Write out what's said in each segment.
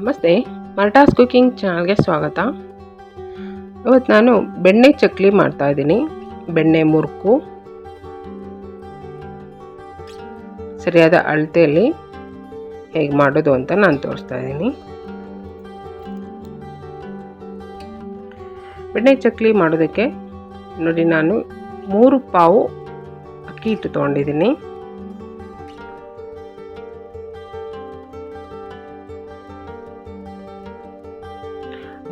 ನಮಸ್ತೆ ಮರಟಾಸ್ ಕುಕಿಂಗ್ ಚಾನಲ್ಗೆ ಸ್ವಾಗತ. ಇವತ್ತು ನಾನು ಬೆಣ್ಣೆ ಚಕ್ಲಿ ಮಾಡ್ತಾ ಇದ್ದೀನಿ. ಬೆಣ್ಣೆ ಮುರುಕು, ಸರಿಯಾದ ಅಳತೆಯಲ್ಲಿ ಹೇಗೆ ಮಾಡೋದು ಅಂತ ನಾನು ತೋರಿಸ್ತಾ ಇದ್ದೀನಿ. ಬೆಣ್ಣೆ ಚಕ್ಲಿ ಮಾಡೋದಕ್ಕೆ ನೋಡಿ, ನಾನು ಮೂರು ಪಾವು ಅಕ್ಕಿ ಹಿಟ್ಟು ತೊಗೊಂಡಿದ್ದೀನಿ.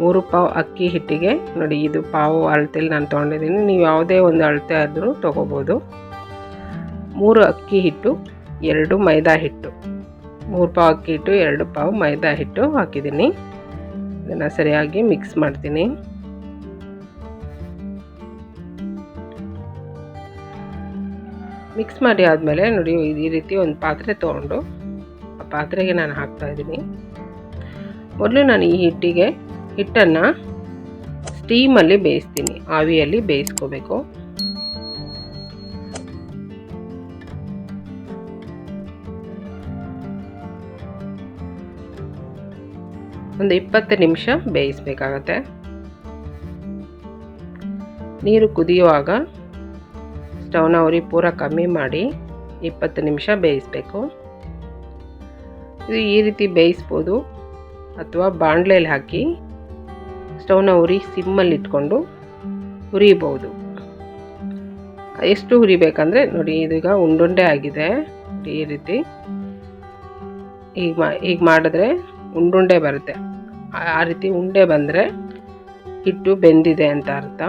ಮೂರು ಪಾವು ಅಕ್ಕಿ ಹಿಟ್ಟಿಗೆ. ನೋಡಿ, ಇದು ಪಾವು ಅಳತೆಲಿ ನಾನು ತೊಗೊಂಡಿದ್ದೀನಿ. ನೀವು ಯಾವುದೇ ಒಂದು ಅಳತೆ ಆದರೂ ತೊಗೋಬೋದು. ಮೂರು ಅಕ್ಕಿ ಹಿಟ್ಟು, ಎರಡು ಮೈದಾ ಹಿಟ್ಟು. ಮೂರು ಪಾವು ಅಕ್ಕಿ ಹಿಟ್ಟು, ಎರಡು ಪಾವು ಮೈದಾ ಹಿಟ್ಟು ಹಾಕಿದ್ದೀನಿ. ಇದನ್ನು ಸರಿಯಾಗಿ ಮಿಕ್ಸ್ ಮಾಡ್ತೀನಿ. ಮಿಕ್ಸ್ ಮಾಡಿ ಆದಮೇಲೆ ನೋಡಿ, ಈ ರೀತಿ ಒಂದು ಪಾತ್ರೆ ತೊಗೊಂಡು, ಆ ಪಾತ್ರೆಗೆ ನಾನು ಹಾಕ್ತಾಯಿದ್ದೀನಿ ಮೊದಲು ನಾನು ಈ ಹಿಟ್ಟಿಗೆ ಹಿಟ್ಟನ್ನು ಸ್ಟೀಮಲ್ಲಿ ಬೇಯಿಸ್ತೀನಿ. ಆವಿಯಲ್ಲಿ ಬೇಯಿಸ್ಕೋಬೇಕು. ಒಂದು ಇಪ್ಪತ್ತು ನಿಮಿಷ ಬೇಯಿಸ್ಬೇಕಾಗತ್ತೆ. ನೀರು ಕುದಿಯುವಾಗ ಸ್ಟವ್ನ ಉರಿ ಪೂರ ಕಮ್ಮಿ ಮಾಡಿ ಇಪ್ಪತ್ತು ನಿಮಿಷ ಬೇಯಿಸಬೇಕು. ಇದು ಈ ರೀತಿ ಬೇಯಿಸ್ಬೋದು. ಅಥವಾ ಬಾಣಲೆಯಲ್ಲಿ ಹಾಕಿ ಸ್ಟವ್ನ ಉರಿ ಸಿಮ್ಮಲ್ಲಿ ಇಟ್ಕೊಂಡು ಹುರಿಬೋದು ಎಷ್ಟು ಹುರಿಬೇಕಂದ್ರೆ ನೋಡಿ ಇದೀಗ ಉಂಡುಂಡೆ ಆಗಿದೆ. ಈ ರೀತಿ. ಈಗ ಮಾ, ಈಗ ಮಾಡಿದ್ರೆ ಉಂಡುಂಡೆ ಬರುತ್ತೆ. ಆ ರೀತಿ ಉಂಡೆ ಬಂದರೆ ಹಿಟ್ಟು ಬೆಂದಿದೆ ಅಂತ ಅರ್ಥ.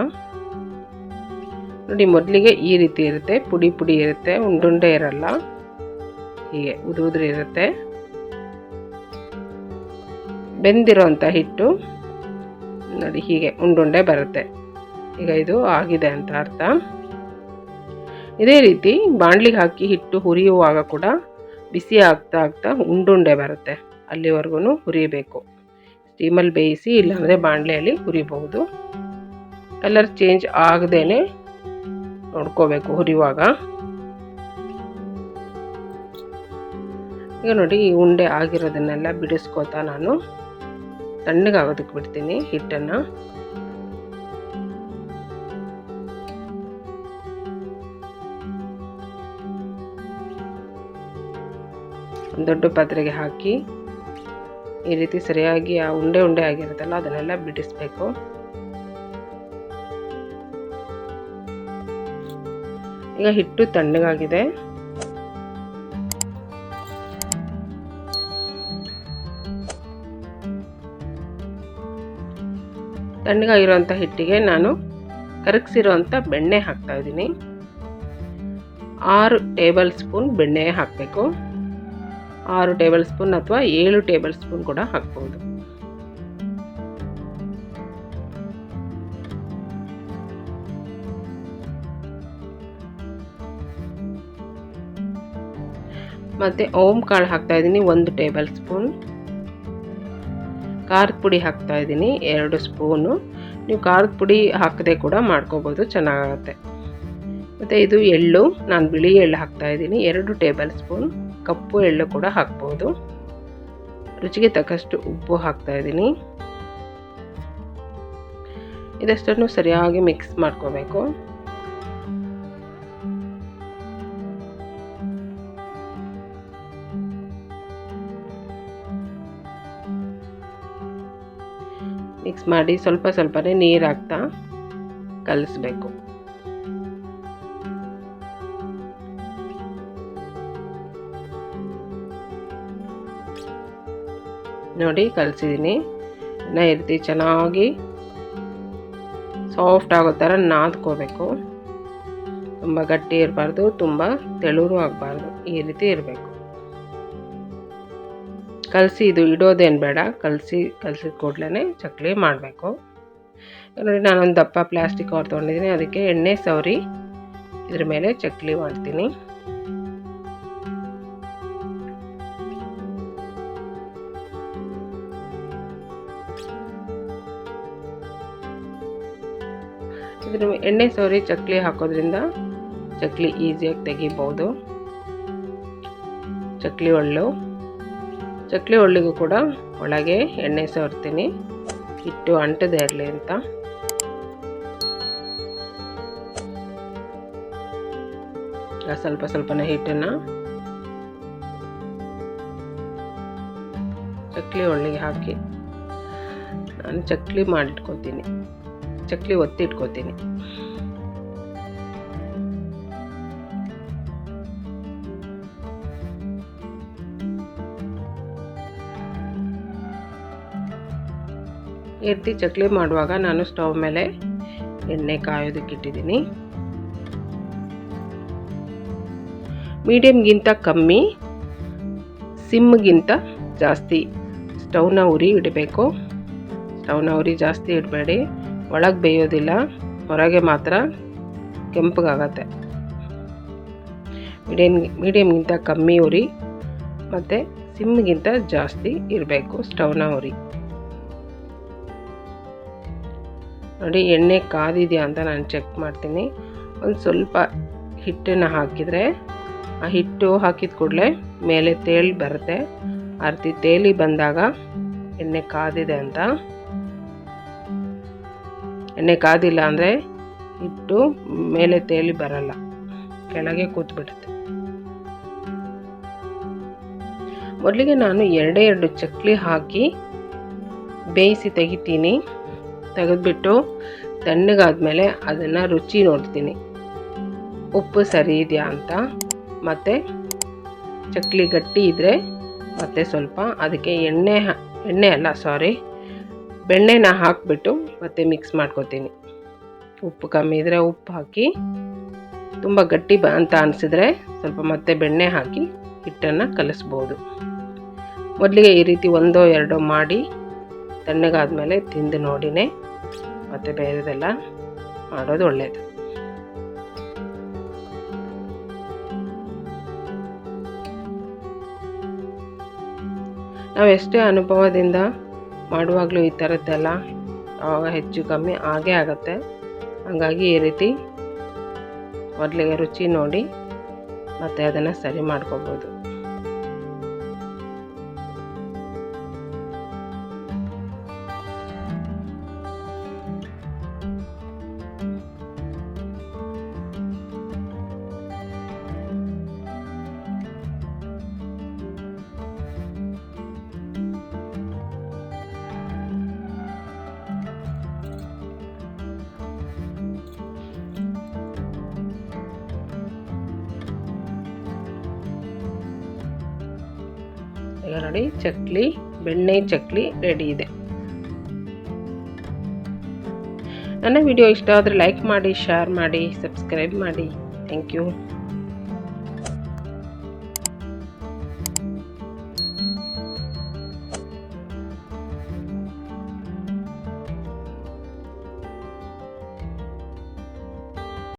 ನೋಡಿ, ಮೊದಲಿಗೆ ಈ ರೀತಿ ಇರುತ್ತೆ. ಪುಡಿ ಪುಡಿ ಇರುತ್ತೆ. ಉಂಡುಂಡೆ ಇರಲ್ಲ. ಹೀಗೆ ಉದು ಉದುರು ಇರುತ್ತೆ. ಬೆಂದಿರೋಂಥ ಹಿಟ್ಟು ನೋಡಿ ಹೀಗೆ ಉಂಡುಂಡೆ ಬರುತ್ತೆ. ಈಗ ಇದು ಆಗಿದೆ ಅಂತ ಅರ್ಥ. ಇದೇ ರೀತಿ ಬಾಣ್ಲಿಗೆ ಹಾಕಿ ಹಿಟ್ಟು ಹುರಿಯುವಾಗ ಕೂಡ ಬಿಸಿ ಆಗ್ತಾ ಆಗ್ತಾ ಉಂಡುಂಡೆ ಬರುತ್ತೆ. ಅಲ್ಲಿವರೆಗೂ ಹುರಿಬೇಕು. ಸ್ಟೀಮಲ್ಲಿ ಬೇಯಿಸಿ ಇಲ್ಲಾಂದರೆ ಬಾಣಲೆಯಲ್ಲಿ ಹುರಿಬಹುದು. ಕಲರ್ ಚೇಂಜ್ ಆಗದೇನೆ ನೋಡ್ಕೋಬೇಕು ಹುರಿಯುವಾಗ. ಈಗ ನೋಡಿ ಈ ಉಂಡೆ ಆಗಿರೋದನ್ನೆಲ್ಲ ಬಿಡಿಸ್ಕೋತಾ ನಾನು. ತಣ್ಣಗಾಗೋದಕ್ಕೆ ಬಿಡ್ತೀನಿ ಹಿಟ್ಟನ್ನು. ದೊಡ್ಡ ಪಾತ್ರೆಗೆ ಹಾಕಿ ಈ ರೀತಿ ಸರಿಯಾಗಿ ಆ ಉಂಡೆ ಉಂಡೆ ಆಗಿರುತ್ತಲ್ಲ, ಅದನ್ನೆಲ್ಲ ಬಿಡಿಸ್ಬೇಕು. ಈಗ ಹಿಟ್ಟು ತಣ್ಣಗಾಗಿದೆ. ತಣ್ಣಗಾಗಿರೋಂಥ ಹಿಟ್ಟಿಗೆ ನಾನು ಕರಗಿಸಿರೋಂಥ ಬೆಣ್ಣೆ ಹಾಕ್ತಾ ಇದ್ದೀನಿ. ಆರು ಟೇಬಲ್ ಸ್ಪೂನ್ ಬೆಣ್ಣೆ ಹಾಕಬೇಕು. ಆರು ಟೇಬಲ್ ಸ್ಪೂನ್ ಅಥವಾ ಏಳು ಟೇಬಲ್ ಸ್ಪೂನ್ ಕೂಡ ಹಾಕ್ಬೋದು. ಮತ್ತು ಓಂ ಕಾಳು ಹಾಕ್ತಾ ಇದ್ದೀನಿ ಒಂದು ಟೇಬಲ್ ಸ್ಪೂನ್. ಖಾರದ ಪುಡಿ ಹಾಕ್ತಾ ಇದ್ದೀನಿ, ಎರಡು ಸ್ಪೂನು. ನೀವು ಖಾರದ ಪುಡಿ ಹಾಕದೆ ಕೂಡ ಮಾಡ್ಕೋಬೋದು ಚೆನ್ನಾಗುತ್ತೆ ಮತ್ತು ಇದು ಎಳ್ಳು, ನಾನು ಬಿಳಿ ಎಳ್ಳು ಹಾಕ್ತಾ ಇದ್ದೀನಿ, ಎರಡು ಟೇಬಲ್ ಸ್ಪೂನ್. ಕಪ್ಪು ಎಳ್ಳು ಕೂಡ ಹಾಕ್ಬೋದು. ರುಚಿಗೆ ತಕ್ಕಷ್ಟು ಉಪ್ಪು ಹಾಕ್ತಾ ಇದ್ದೀನಿ. ಇದಷ್ಟನ್ನು ಸರಿಯಾಗಿ ಮಿಕ್ಸ್ ಮಾಡ್ಕೋಬೇಕು. ಮಿಕ್ಸ್ ಮಾಡಿ ಸ್ವಲ್ಪ ಸ್ವಲ್ಪನೇ ನೀರು ಹಾಕ್ತಾ ಕಲಿಸ್ಬೇಕು. ನೋಡಿ ಕಲಿಸಿದ್ದೀನಿ ಇನ್ನು ರೀತಿ ಚೆನ್ನಾಗಿ ಸಾಫ್ಟ್ ಆಗೋ ಥರ ನಾದ್ಕೋಬೇಕು. ತುಂಬ ಗಟ್ಟಿ ಇರಬಾರ್ದು, ತುಂಬ ತೆಳುರು ಆಗಬಾರ್ದು, ಈ ರೀತಿ ಇರಬೇಕು. ಕಲಸಿ ಇದು ಇಡೋದೇನು ಬೇಡ. ಕಲಸಿ ಕಲಸಿದ ಕೂಡಲೇ ಚಕ್ಕಲಿ ಮಾಡಬೇಕು. ನೋಡಿ, ನಾನೊಂದು ದಪ್ಪ ಪ್ಲಾಸ್ಟಿಕ್ ಕವರ್ ತೊಗೊಂಡಿದ್ದೀನಿ ಅದಕ್ಕೆ ಎಣ್ಣೆ ಸವರಿ, ಇದ್ರ ಮೇಲೆ ಚಕ್ಕುಲಿ ಮಾಡ್ತೀನಿ. ಇದ್ರ ಎಣ್ಣೆ ಸವರಿ ಚಕ್ಲಿ ಹಾಕೋದ್ರಿಂದ ಚಕ್ಲಿ ಈಸಿಯಾಗಿ ತೆಗಿಬೋದು. ಚಕ್ಲಿ ಒಳ್ಳು. ಚಕ್ಲಿ ಒಳ್ಳಿಗೂ ಕೂಡ ಒಳಗೆ ಎಣ್ಣೆ ಸವರ್ತೀನಿ ಹಿಟ್ಟು ಅಂಟದೇ ಇರಲಿ ಅಂತ. ಸ್ವಲ್ಪ ಸ್ವಲ್ಪನೇ ಹಿಟ್ಟನ್ನು ಚಕ್ಲಿ ಒಳ್ಳಿಗೆ ಹಾಕಿ. ನಾನು ಚಕ್ಲಿ ಮಾಡಿಟ್ಕೊತೀನಿ. ಚಕ್ಲಿ ಒತ್ತಿ ಈ ರೀತಿ ಚಕ್ಲಿ ಮಾಡುವಾಗ ನಾನು ಸ್ಟವ್ ಮೇಲೆ ಎಣ್ಣೆ ಕಾಯೋದಕ್ಕೆ ಇಟ್ಟಿದ್ದೀನಿ. ಮೀಡಿಯಮ್ಗಿಂತ ಕಮ್ಮಿ, ಸಿಮ್ಗಿಂತ ಜಾಸ್ತಿ. ಸ್ಟವ್ನ ಉರಿ ಇಡಬೇಕು. ಸ್ಟವ್ನ ಉರಿ ಜಾಸ್ತಿ ಇಡಬೇಡಿ. ಒಳಗೆ ಬೇಯೋದಿಲ್ಲ, ಹೊರಗೆ ಮಾತ್ರ ಕೆಂಪಗಾಗತ್ತೆ. ಮೀಡಿಯಮ್ ಮೀಡಿಯಮ್ಗಿಂತ ಕಮ್ಮಿ ಉರಿ, ಮತ್ತು ಸಿಮ್ಗಿಂತ ಜಾಸ್ತಿ ಇರಬೇಕು ಸ್ಟವ್ನ ಉರಿ. ನೋಡಿ, ಎಣ್ಣೆ ಕಾದಿದೆಯಾ ಅಂತ ನಾನು ಚೆಕ್ ಮಾಡ್ತೀನಿ. ಒಂದು ಸ್ವಲ್ಪ ಹಿಟ್ಟನ್ನು ಹಾಕಿದರೆ, ಆ ಹಿಟ್ಟು ಹಾಕಿದ ಕೂಡಲೇ ಮೇಲೆ ತೇಲಿ ಬರುತ್ತೆ. ಅರ್ತಿ ರೀತಿ ತೇಲಿ ಬಂದಾಗ ಎಣ್ಣೆ ಕಾದಿದೆ ಅಂತ. ಎಣ್ಣೆ ಕಾದಿಲ್ಲ ಅಂದರೆ ಹಿಟ್ಟು ಮೇಲೆ ತೇಲಿ ಬರಲ್ಲ. ಕೆಳಗೆ ಕೂತ್ಬಿಡುತ್ತೆ. ಮೊದಲಿಗೆ ನಾನು ಎರಡೇ ಎರಡು ಚಕ್ಲಿ ಹಾಕಿ ಬೇಯಿಸಿ ತೆಗಿತೀನಿ. ತೆಗೆದ್ಬಿಟ್ಟು ತಣ್ಣಗಾದ್ಮೇಲೆ ಅದನ್ನು ರುಚಿ ನೋಡ್ತೀನಿ. ಉಪ್ಪು ಸರಿ ಇದೆಯಾ ಅಂತ. ಮತ್ತು ಚಕ್ಲಿ ಗಟ್ಟಿ ಇದ್ದರೆ ಮತ್ತೆ ಸ್ವಲ್ಪ ಅದಕ್ಕೆ ಎಣ್ಣೆ ಎಣ್ಣೆ ಅಲ್ಲ ಸಾರಿ ಬೆಣ್ಣೆನ ಹಾಕಿಬಿಟ್ಟು ಮತ್ತೆ ಮಿಕ್ಸ್ ಮಾಡ್ಕೊತೀನಿ. ಉಪ್ಪು ಕಮ್ಮಿ ಇದ್ದರೆ ಉಪ್ಪು ಹಾಕಿ, ತುಂಬ ಗಟ್ಟಿ ಬ, ಅಂತ ಅನಿಸಿದ್ರೆ ಸ್ವಲ್ಪ ಮತ್ತೆ ಬೆಣ್ಣೆ ಹಾಕಿ ಹಿಟ್ಟನ್ನು ಕಲಿಸ್ಬೋದು. ಮೊದಲಿಗೆ ಈ ರೀತಿ ಒಂದೋ ಎರಡೋ ಮಾಡಿ ತಣ್ಣಗಾದ್ಮೇಲೆ ತಿಂದು ನೋಡಿನೇ ಮತ್ತು ಬೇರೆದೆಲ್ಲ ಮಾಡೋದು ಒಳ್ಳೆಯದು ನಾವು ಎಷ್ಟೇ ಅನುಭವದಿಂದ ಮಾಡುವಾಗಲೂ ಈ ಥರದ್ದೆಲ್ಲ ಆವಾಗ ಹೆಚ್ಚು ಕಮ್ಮಿ ಆಗೇ ಆಗುತ್ತೆ. ಹಾಗಾಗಿ ಈ ರೀತಿ ಮೊದಲಿಗೆ ರುಚಿ ನೋಡಿ ಮತ್ತು ಅದನ್ನು ಸರಿ ಮಾಡ್ಕೋಬೋದು. ಈಗ ನೋಡಿ, ಚಕ್ಲಿ, ಬೆಣ್ಣೆ ಚಕ್ಲಿ ರೆಡಿ ಇದೆ. ನನ್ನ ವಿಡಿಯೋ ಇಷ್ಟ ಆದರೆ ಲೈಕ್ ಮಾಡಿ ಶೇರ್ ಮಾಡಿ ಸಬ್ಸ್ಕ್ರೈಬ್ ಮಾಡಿ. Thank you